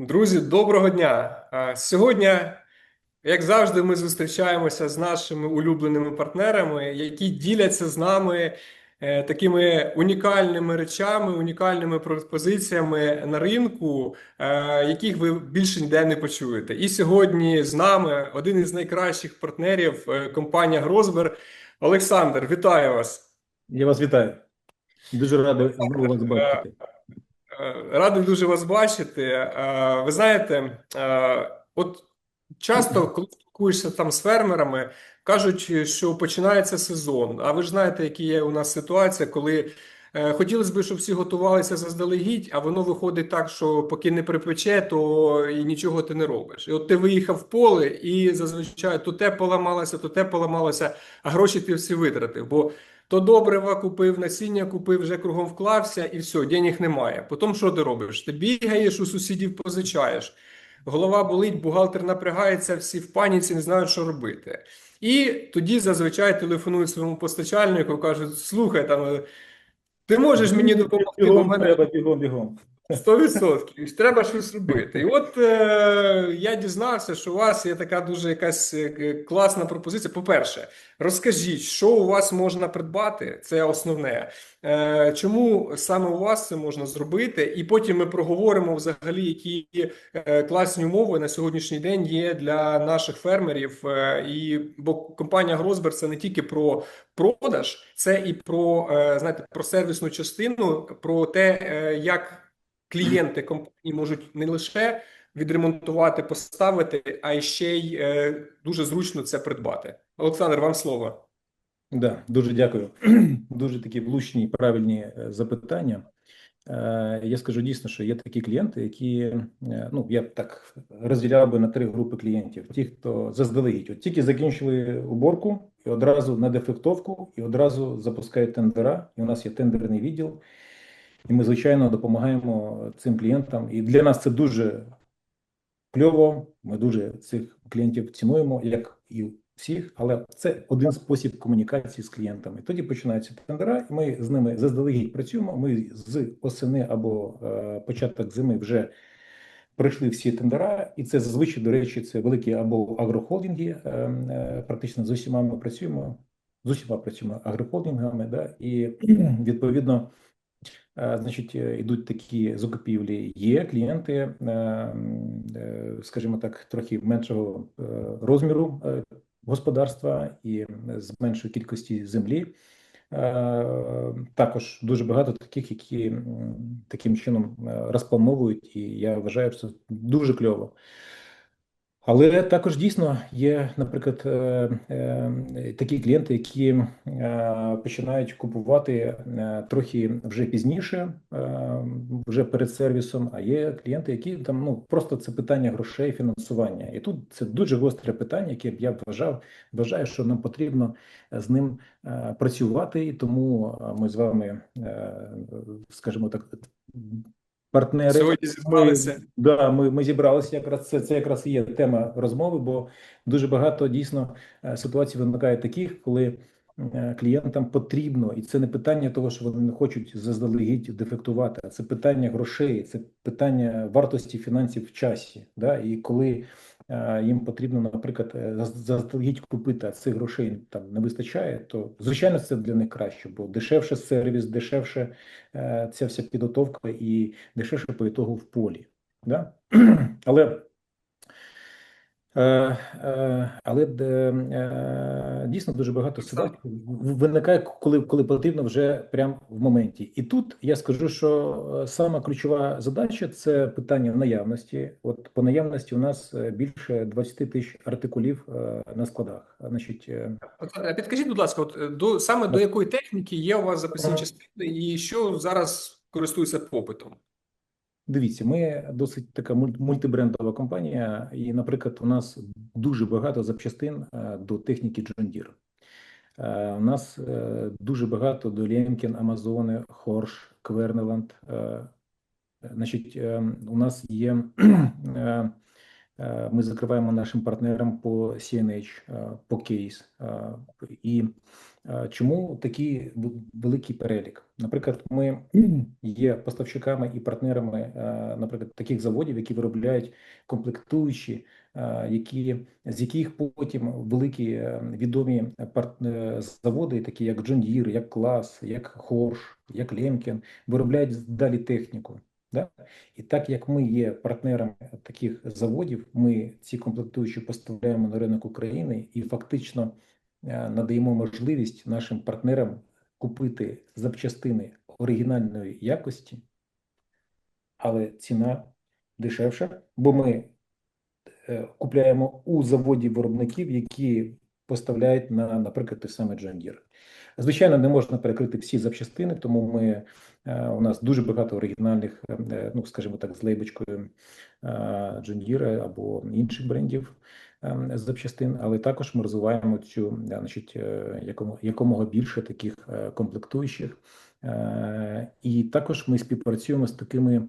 Друзі, доброго дня! Е, Сьогодні, як завжди, ми зустрічаємося з нашими улюбленими партнерами, які діляться з нами е, такими унікальними речами, унікальними пропозиціями на ринку, е, яких ви більше ніде не почуєте. І сьогодні з нами один із найкращих партнерів компанія Грозбер. Олександр, вітаю вас! Я вас вітаю. Дуже радий вас бачити. Е, Радий дуже вас бачити. Е, Ви знаєте, е, от часто, коли спілкуєшся там з фермерами, кажуть, що починається сезон. А ви ж знаєте, які є у нас ситуація, коли хотілося б, щоб всі готувалися заздалегідь, а воно виходить так, що поки не припече, то і нічого ти не робиш. І от ти виїхав в поле, і зазвичай то те поламалося, то те поламалося, а гроші ти всі витратив. Бо то добрива купив, насіння купив, вже кругом вклався, і все, денег немає. Потім що ти робиш? Ти бігаєш у сусідів, позичаєш. Голова болить, бухгалтер напрягається, всі в паніці, не знають, що робити. І тоді зазвичай телефонують своєму постачальнику, кажуть: слухай, там, е, ти можеш мені допомогти, бо Бігом мене треба, бігом, бігом. 100%. Треба щось робити. І от е, я дізнався, що у вас є така дуже якась е, класна пропозиція. По-перше, розкажіть, що у вас можна придбати, це основне. Е, чому саме у вас це можна зробити? І потім ми проговоримо взагалі, які е, класні умови на сьогоднішній день є для наших фермерів. Е, і бо компанія Гросбер це не тільки про продаж, це і про, е, знаєте, про сервісну частину, про те, е, як клієнти компанії можуть не лише відремонтувати, поставити, а ще й е, дуже зручно це придбати. Олександр, вам слово. Да, дуже дякую. Дуже такі влучні, і правильні е, запитання. Е, Я скажу дійсно, що є такі клієнти, які, е, ну, я б так розділяв би на три групи клієнтів. Ті, хто заздалегідь, от тільки закінчили уборку, і одразу на дефектовку, і одразу запускають тендера. І у нас є тендерний відділ, і ми, звичайно, допомагаємо цим клієнтам. І для нас це дуже кльово. Ми дуже цих клієнтів цінуємо, як і всіх, але це один спосіб комунікації з клієнтами. Тоді починаються тендера, і ми з ними заздалегідь працюємо. Ми з осени або е, початок зими вже пройшли всі тендера, і це зазвичай, до речі, це великі або агрохолдинги. Е, е, практично з усіма ми працюємо. З усіма працюємо агрохолдингами, да, і відповідно. Е, Значить, е, йдуть такі закупівлі. Є клієнти, е, е, скажімо так, трохи меншого е, розміру е, господарства і з меншої кількості землі. Е, Також дуже багато таких, які таким чином е, розплановують, і я вважаю, що це дуже кльово. Але також дійсно є, наприклад, е, е, такі клієнти, які е, починають купувати трохи вже пізніше, вже перед сервісом. А є клієнти, які там ну просто це питання грошей, фінансування. І тут це дуже гостре питання, яке я вважав, вважаю, що нам потрібно з ним працювати, і тому ми з вами, скажімо так, партнери. Сьогодні зібралися. Ми, да, ми, ми зібралися якраз це, це якраз і є тема розмови, бо дуже багато дійсно е, ситуацій виникає таких, коли е, клієнтам потрібно, і це не питання того, що вони не хочуть заздалегідь дефектувати, а це питання грошей, це питання вартості фінансів в часі. Да? І коли їм потрібно, наприклад, е, заздалегідь купити, а цих грошей там не вистачає, то звичайно це для них краще, бо дешевше сервіс, дешевше е, ця вся підготовка і дешевше по ітогу в полі. Да? Але Е, е, Але е, е, дійсно дуже багато ситуацій виникає, коли, коли потрібно вже прямо в моменті. І тут я скажу, що е, сама ключова задача це питання наявності. От по наявності у нас е, більше 20 тисяч артикулів е, на складах. Значить, е, е, Підкажіть, будь ласка, от е, до саме до якої техніки є у вас запасні частини, і що зараз користується попитом? Дивіться, ми досить така муль- мультибрендова компанія, і, наприклад, у нас дуже багато запчастин е, до техніки John Deere. Е, У нас е, дуже багато до Лємкін, Амазони, Хорш, Квернеланд. Значить, е, у нас є ми закриваємо нашим партнерам по CNH, е, по. Е, І е, чому такий великий перелік? Наприклад, ми є поставщиками і партнерами, наприклад, таких заводів, які виробляють комплектуючі, які з яких потім великі е, відомі е, заводи, такі як John Deere, як Клас, як Horsch, як Lemken, виробляють далі техніку. Да? І так як ми є партнерами таких заводів, ми ці комплектуючі поставляємо на ринок України і фактично е, надаємо можливість нашим партнерам купити запчастини оригінальної якості, але ціна дешевша, бо ми е, купляємо у заводів виробників, які поставляють на, наприклад, той самий Deere. Звичайно, не можна перекрити всі запчастини, тому ми е, у нас дуже багато оригінальних, е, ну скажімо так, з лейбочкою е, John Deere або інших брендів е, запчастин, але також ми розвиваємо цю, е, значить, е, якомога більше таких е, комплектуючих. Е, І також ми співпрацюємо з такими е,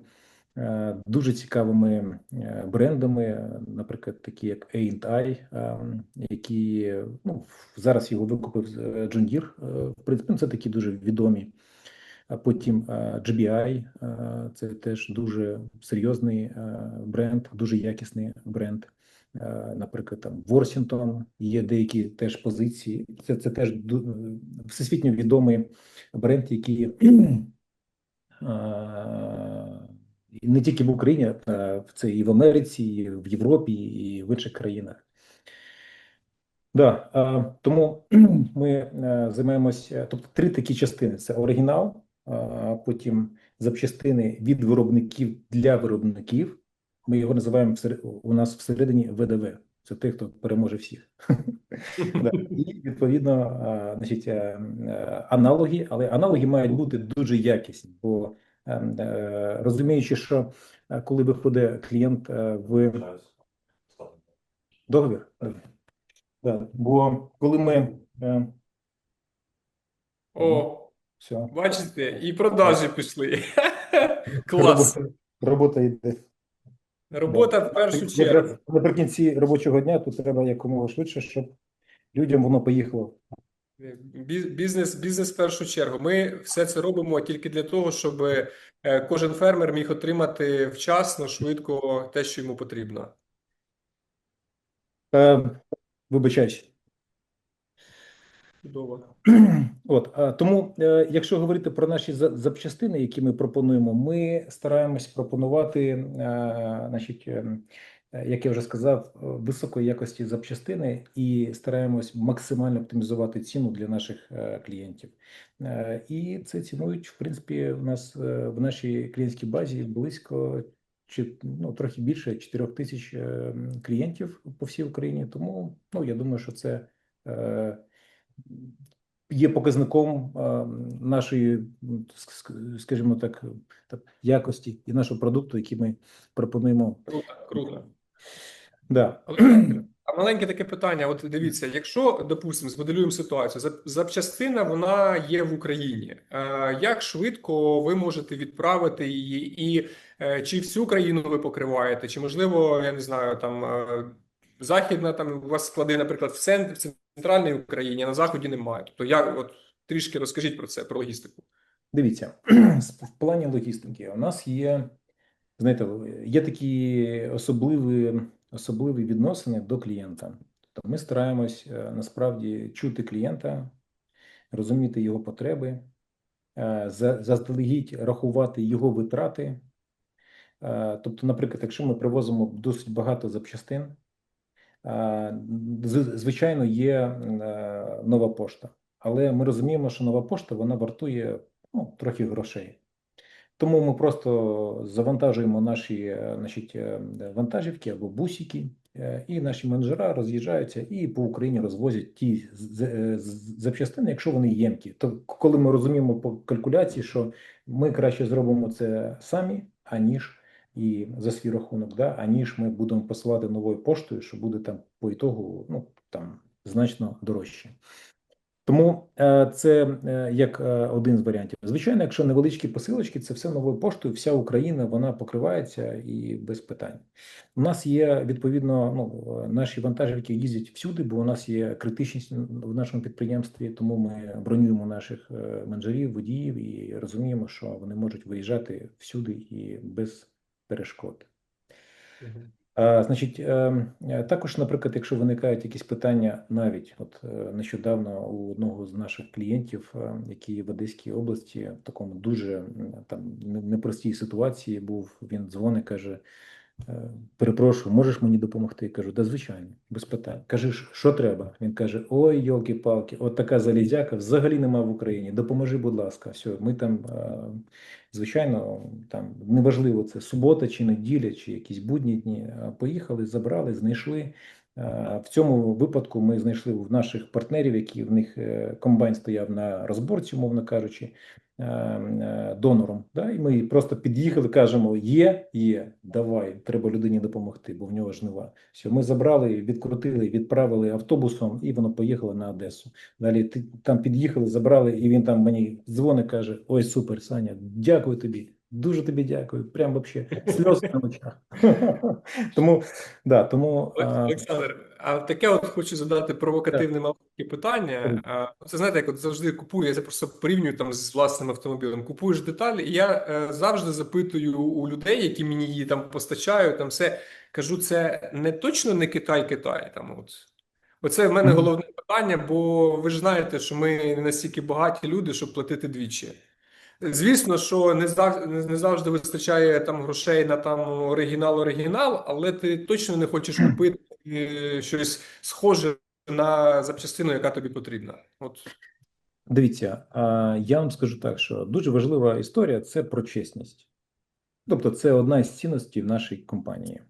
дуже цікавими е, брендами, наприклад, такі як A&I, е, які ну, зараз його викупив е, John Deere. е, В принципі, ну, це такі дуже відомі. Потім е, GBI, е, це теж дуже серйозний е, бренд, дуже якісний бренд. Е, Наприклад, там Ворсінтон є деякі теж позиції. Це, це теж всесвітньо відомий бренд, який е, не тільки в Україні, а це і в Америці, і в Європі, і в інших країнах. Да, тому ми е, займаємося, тобто три такі частини: це оригінал, а потім запчастини від виробників для виробників. Ми його називаємо у нас всередині ВДВ. Це той, хто переможе всіх. І відповідно, значить, е, е, аналоги, але аналоги мають бути дуже якісні, бо розуміючи, що е, коли виходить клієнт е, в договір. Да. бо коли ми е, О, все, бачите, і продажі пішли. Клас. робота, робота йде. Робота в першу чергу. Наприкінці робочого дня тут треба якомога швидше, щоб людям воно поїхало. Бі- Бізнес, бізнес в першу чергу. Ми все це робимо тільки для того, щоб е, кожен фермер міг отримати вчасно, швидко те, що йому потрібно. Е, вибачаюсь. Чудово. От тому, е, якщо говорити про наші за- запчастини, які ми пропонуємо, ми стараємось пропонувати, е, значить, е, е, як я вже сказав, е, високої якості запчастини і стараємось максимально оптимізувати ціну для наших е, клієнтів. Е, І це цінують, в принципі, у нас е, в нашій клієнтській базі близько чи ну трохи більше 4 тисяч е, клієнтів по всій Україні. Тому ну я думаю, що це. е, є показником нашої, скажімо так, якості і нашого продукту, який ми пропонуємо. Круто, круто. Да. А маленьке таке питання. От дивіться, якщо, допустимо, змоделюємо ситуацію, зап- запчастина вона є в Україні. Е, Як швидко ви можете відправити її, і е, чи всю країну ви покриваєте, чи можливо, я не знаю, там е, західна там у вас склади, наприклад, в центрі, в центральній Україні, а на заході немає. Тобто, як от трішки розкажіть про це, про логістику. Дивіться, в плані логістики у нас є, знаєте, є такі особливі, особливі відносини до клієнта. Тобто ми стараємось е, насправді чути клієнта, розуміти його потреби, е, заздалегідь рахувати його витрати. Е, Тобто, наприклад, якщо ми привозимо досить багато запчастин, звичайно, є нова пошта. Але ми розуміємо, що нова пошта вона вартує ну, трохи грошей. Тому ми просто завантажуємо наші е, значить, е, вантажівки або бусики, е, і наші менеджера роз'їжджаються і по Україні розвозять ті запчастини, якщо вони ємкі. То коли ми розуміємо по калькуляції, що ми краще зробимо це самі, аніж і за свій рахунок, да, аніж ми будемо посилати новою поштою, що буде там по ітогу ну, там значно дорожче. Тому е, це е, як е, один з варіантів. Звичайно, якщо невеличкі посилочки, це все новою поштою, вся Україна вона покривається і без питань. У нас є відповідно ну, наші вантажівки їздять всюди, бо у нас є критичність в нашому підприємстві, тому ми бронюємо наших менеджерів, водіїв і розуміємо, що вони можуть виїжджати всюди і без перешкод. Значить, е, е, також, наприклад, якщо виникають якісь питання, навіть от е, нещодавно у одного з наших клієнтів, е, який в Одеській області в такому дуже там непростій ситуації був, він дзвонить, каже: перепрошую, можеш мені допомогти? Я кажу, да, звичайно, без питань. Кажи, що треба? Він каже: Ой, йолки-палки, от така залізяка взагалі нема в Україні. Допоможи, будь ласка. Все, ми там, е, звичайно, там неважливо, це субота чи неділя, чи якісь будні дні. Поїхали, забрали, знайшли. Е, В цьому випадку ми знайшли в наших партнерів, які в них е, комбайн стояв на розборці, умовно кажучи, е, донором. Да? І ми просто під'їхали, кажемо: є, є, давай, треба людині допомогти, бо в нього жнива. Все, ми забрали, відкрутили, відправили автобусом, і воно поїхало на Одесу. Далі там під'їхали, забрали, і він там мені дзвонить, каже: Ой, супер, Саня, дякую тобі. Дуже тобі дякую. Прям вообще сльози на очах. Тому да, тому Олександр, а таке от хочу задати провокативне маленьке питання. Це знаєте, як от завжди купую, я це просто порівнюю там з власним автомобілем. Купуєш деталі, і я е, завжди запитую у людей, які мені її там постачають, там все кажу, це не точно не Китай-Китай. Там от. Оце в мене головне питання, бо ви ж знаєте, що ми не настільки багаті люди, щоб платити двічі. Звісно, що не завжди, не завжди вистачає там грошей на там оригінал-оригінал, але ти точно не хочеш купити е, щось схоже на запчастину, яка тобі потрібна. От Дивіться, я вам скажу так, що дуже важлива історія це про чесність. Тобто, це одна із цінностей в нашій компанії.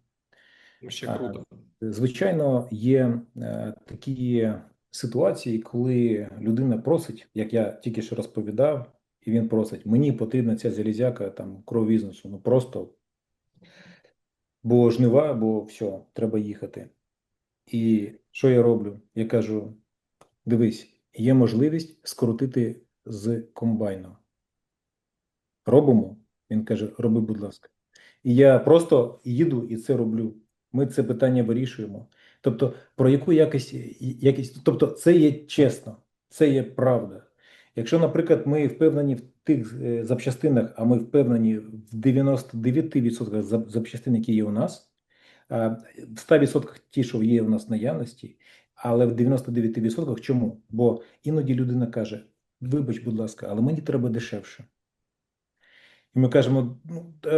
ще круто. Звичайно, є е, такі ситуації, коли людина просить, як я тільки що розповідав, і він просить: мені потрібна ця залізяка там кров бізнесу, ну просто бо жнива, бо все, треба їхати. І що я роблю? Я кажу: дивись, є можливість скоротити з комбайну. Робимо? Він каже: роби, будь ласка. І я просто їду і це роблю. Ми це питання вирішуємо. Тобто, про яку якість, якість, тобто, це є чесно, це є правда. Якщо, наприклад, ми впевнені в тих е, запчастинах, а ми впевнені в 99% запчастин, які є у нас, в 100% ті, що є у нас наявності, але в 99% чому? Бо іноді людина каже: вибач, будь ласка, але мені треба дешевше. І ми кажемо, ну, е,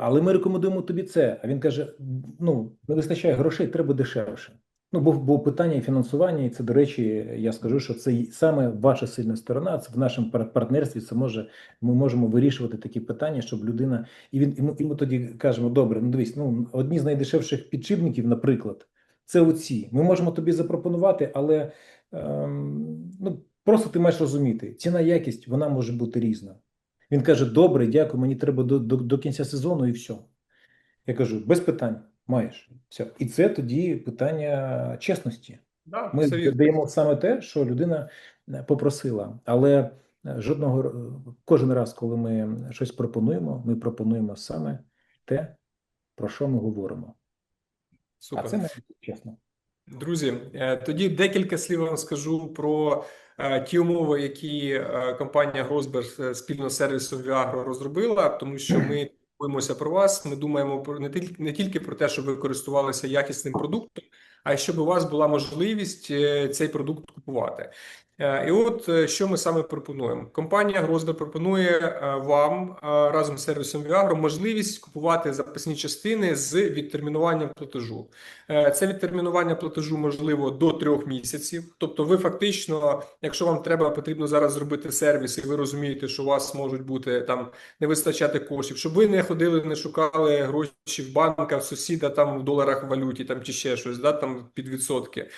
але ми рекомендуємо тобі це. А він каже: ну, не вистачає грошей, треба дешевше. Ну, бо, бо питання фінансування, і це, до речі, я скажу, що це саме ваша сильна сторона. Це в нашому партнерстві. Це може ми можемо вирішувати такі питання, щоб людина. І він і ми, і ми тоді кажемо: добре, ну дивись, ну одні з найдешевших підшипників, наприклад, це оці. Ми можемо тобі запропонувати, але ем, ну просто ти маєш розуміти, ціна якість вона може бути різна. Він каже: Добре, дякую, мені треба до, до, до кінця сезону і все. Я кажу, без питань, маєш. Все. І це тоді питання чесності. Да, Ми даємо саме те, що людина е, попросила. Але е, жодного кожен раз, коли ми щось пропонуємо, ми пропонуємо саме те, про що ми говоримо. Супер. А це бути чесно. Друзі, е, тоді декілька слів вам скажу про е, ті умови, які е, компанія Гросберг е, спільно з сервісом Viagro розробила, тому що ми турбуємося про вас. Ми думаємо про не тільки не тільки про те, щоб ви користувалися якісним продуктом, а й щоб у вас була можливість е, цей продукт купувати. Е, І от е, що ми саме пропонуємо? Компанія Гросберг пропонує е, вам разом з сервісом Viagro можливість купувати запасні частини з відтермінуванням платежу. Це відтермінування платежу можливо до трьох місяців. Тобто, ви фактично, якщо вам треба потрібно зараз зробити сервіс, і ви розумієте, що у вас можуть бути там не вистачати коштів, щоб ви не ходили, не шукали гроші в банках, сусіда там в доларах в валюті, там чи ще щось, да, там під відсотки.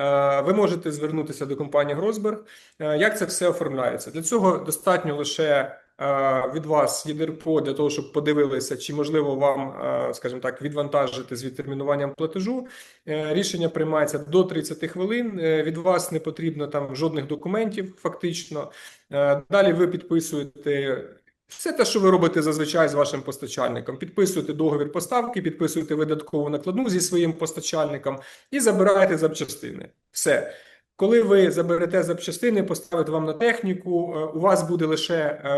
Е, Ви можете звернутися до компанії Гросберг. Е, Як це все оформляється? Для цього достатньо лише е, від вас ЄДРПО для того, щоб подивилися, чи можливо вам, скажімо так, відвантажити з відтермінуванням платежу. Рішення приймається до 30 хвилин. Від вас не потрібно там жодних документів, фактично. Далі ви підписуєте. Все те, що ви робите зазвичай з вашим постачальником, підписуєте договір поставки, підписуєте видаткову накладну зі своїм постачальником і забираєте запчастини. Все. Коли ви заберете запчастини, поставите вам на техніку, е, у вас буде лише е,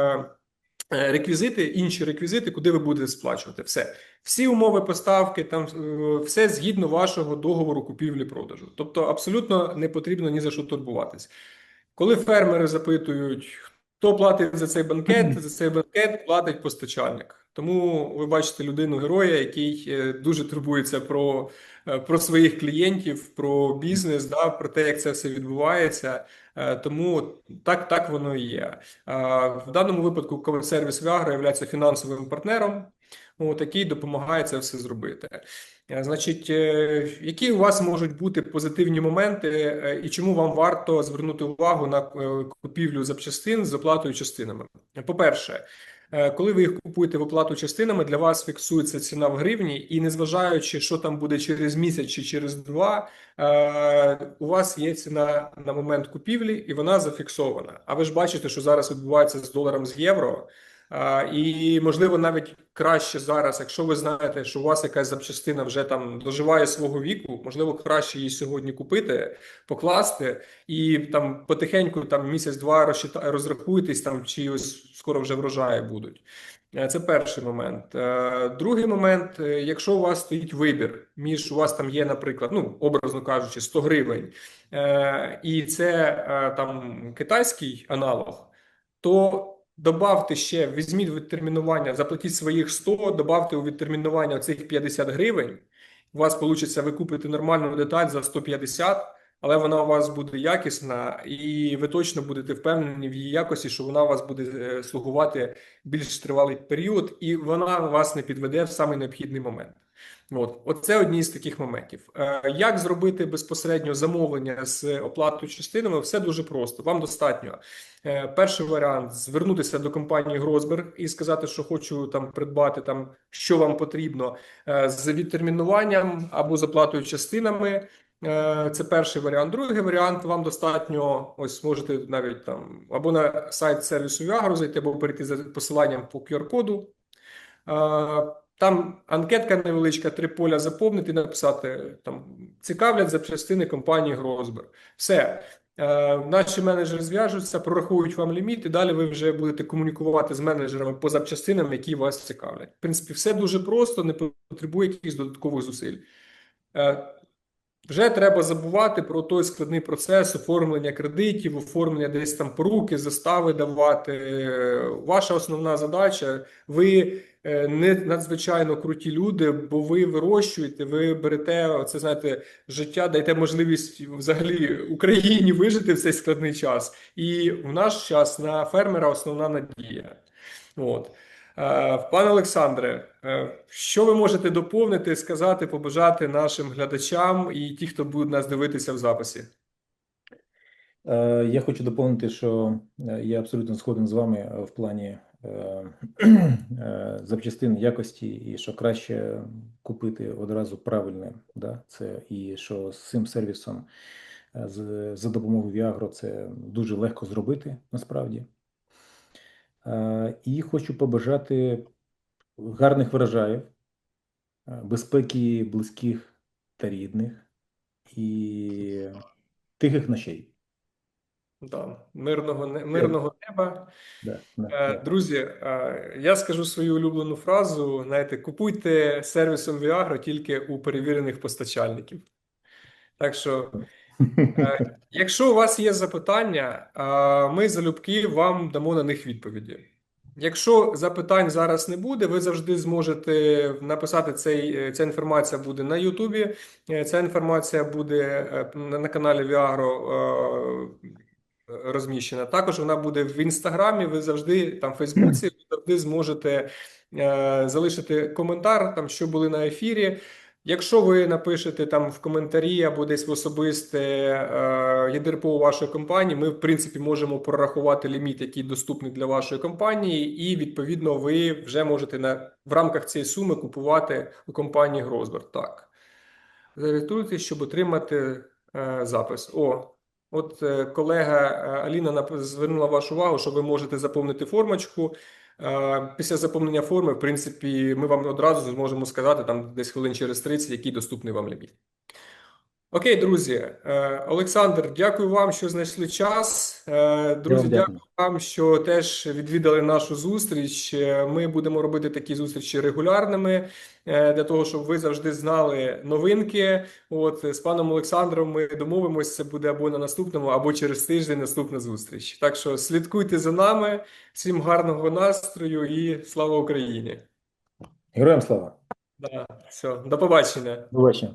е, реквізити, інші реквізити, куди ви будете сплачувати. Все. Всі умови поставки, там все згідно вашого договору купівлі-продажу. Тобто абсолютно не потрібно ні за що турбуватись. Коли фермери запитують, хто платить за цей банкет, за цей банкет платить постачальник. Тому ви бачите людину героя, який е, дуже турбується про, е, про своїх клієнтів, про бізнес, да, про те, як це все відбувається. Е, Тому так, так воно і є. В даному випадку сервіс Viagra є фінансовим партнером, от, який допомагає це все зробити. Е, Значить, е, які у вас можуть бути позитивні моменти, е, і чому вам варто звернути увагу на купівлю запчастин з оплатою частинами? По-перше, коли ви їх купуєте в оплату частинами, для вас фіксується ціна в гривні, і незважаючи, що там буде через місяць чи через два, у вас є ціна на момент купівлі, і вона зафіксована. А ви ж бачите, що зараз відбувається з доларом з євро. І можливо навіть краще зараз, якщо ви знаєте, що у вас якась запчастина вже там доживає свого віку, можливо, краще її сьогодні купити, покласти і там потихеньку, там місяць-два розрахуйтесь там, чи ось скоро вже врожаї будуть. Е, Це перший момент. Е, Другий момент, е, якщо у вас стоїть вибір між у вас там є, наприклад, ну образно кажучи, 100 гривень, і це там китайський аналог, то Добавте ще, візьміть відтермінування, заплатіть своїх 100, добавте у відтермінування цих 50 гривень. У вас вийде, ви купите нормальну деталь за 150, але вона у вас буде якісна, і ви точно будете впевнені в її якості, що вона у вас буде е, слугувати більш тривалий період, і вона вас не підведе в самий необхідний момент. От, оце одні з таких моментів. Е, Як зробити безпосередньо замовлення з оплатою частинами? Все дуже просто. Вам достатньо. Е, Перший варіант звернутися до компанії Гросберг і сказати, що хочу там придбати там, що вам потрібно е, з відтермінуванням або з оплатою частинами. Це перший варіант. Другий варіант вам достатньо. Ось можете навіть там або на сайт сервісу Viagro зайти, або перейти за посиланням по QR-коду. Там анкетка невеличка, три поля заповнити, написати там цікавлять запчастини компанії Гросберг. Все. Е, Наші менеджери зв'яжуться, прорахують вам ліміт, і далі ви вже будете комунікувати з менеджерами по запчастинам, які вас цікавлять. В принципі, все дуже просто, не потребує якихось додаткових зусиль. Е, Вже треба забувати про той складний процес оформлення кредитів, оформлення десь там поруки, застави давати. Е, Ваша основна задача ви не надзвичайно круті люди, бо ви вирощуєте, ви берете оце, знаєте, життя, даєте можливість взагалі Україні вижити в цей складний час. І в наш час на фермера основна надія. От. Е, Пане Олександре, е, що ви можете доповнити, сказати, побажати нашим глядачам і ті, хто будуть нас дивитися в записі? Е, Я хочу доповнити, що е, я абсолютно згоден з вами е, в плані е, е, запчастин якості, і що краще купити одразу правильне. Да? Це і що з цим сервісом е, з, за допомогою Viagro це дуже легко зробити насправді. Е, І хочу побажати гарних врожаїв, е, безпеки близьких та рідних і тихих ночей. Да, мирного, не- мирного неба. Да, да, Е. Друзі, е, я скажу свою улюблену фразу: знаєте, купуйте сервісом Viagro тільки у перевірених постачальників. Так що, е, якщо у вас є запитання, ми залюбки вам дамо на них відповіді. Якщо запитань зараз не буде, ви завжди зможете написати цей, ця інформація буде на Ютубі, ця інформація буде на, на каналі Viagro розміщена. Також вона буде в Інстаграмі. Ви завжди там в Фейсбуці, ви завжди зможете е, залишити коментар, там що були на ефірі. Якщо ви напишете там в коментарі або десь в особисте е, ЄДРПО вашої компанії, ми в принципі можемо прорахувати ліміт, який доступний для вашої компанії, і відповідно ви вже можете на в рамках цієї суми купувати у компанії Грозберг. Так. Зареєструйтесь, щоб отримати е, запис. О, от е, колега е, Аліна звернула вашу увагу, що ви можете заповнити формочку. Е, Після заповнення форми, в принципі, ми вам одразу зможемо сказати там десь хвилин через 30, який доступний вам ліміт. Окей, друзі. Е, Олександр, дякую вам, що знайшли час. Е, Друзі, дякую дякую. вам, що теж відвідали нашу зустріч. Е, Ми будемо робити такі зустрічі регулярними для того, щоб ви завжди знали новинки. От з паном Олександром ми домовимося, це буде або на наступному, або через тиждень наступна зустріч. Так що слідкуйте за нами. Всім гарного настрою і слава Україні! Героям слава. Да, все, до побачення. До побачення.